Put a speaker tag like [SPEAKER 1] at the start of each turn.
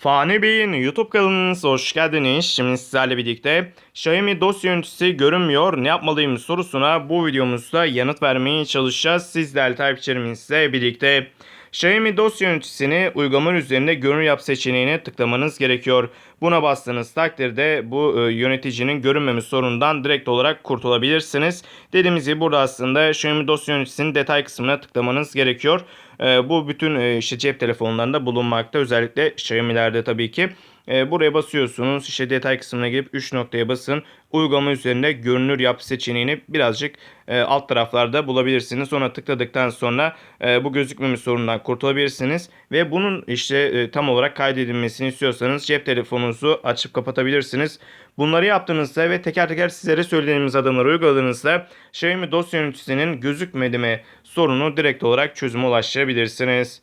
[SPEAKER 1] Fani Bey'in YouTube kanalınıza hoş geldiniz. Şimdi sizlerle birlikte Xiaomi dosya yöneticisi görünmüyor ne yapmalıyım sorusuna bu videomuzda yanıt vermeye çalışacağız. Sizlerle takipçilerimizle birlikte. Xiaomi dosya yöneticisini uygulama üzerinde görünür yap seçeneğine tıklamanız gerekiyor. Buna bastığınız takdirde bu e, yöneticinin görünmeme sorunundan direkt olarak kurtulabilirsiniz. Dediğimiz gibi burada aslında Xiaomi dosya yöneticisinin detay kısmına tıklamanız gerekiyor. E, bu bütün e, işte cep telefonlarında bulunmakta. Özellikle Xiaomi'lerde tabii ki. E, buraya basıyorsunuz. İşte detay kısmına girip 3 noktaya basın. Uygulama üzerinde görünür yap seçeneğini birazcık e, alt taraflarda bulabilirsiniz. Sonra tıkladıktan sonra e, bu gözükmeme sorunundan kurtulabilirsiniz. Ve bunun işte e, tam olarak kaydedilmesini istiyorsanız cep telefonunuzu açıp kapatabilirsiniz. Bunları yaptığınızda ve teker teker sizlere söylediğimiz adımları uyguladığınızda Xiaomi dosya yöneticisinin gözükmedimi sorunu direkt olarak çözüme ulaştırabilirsiniz.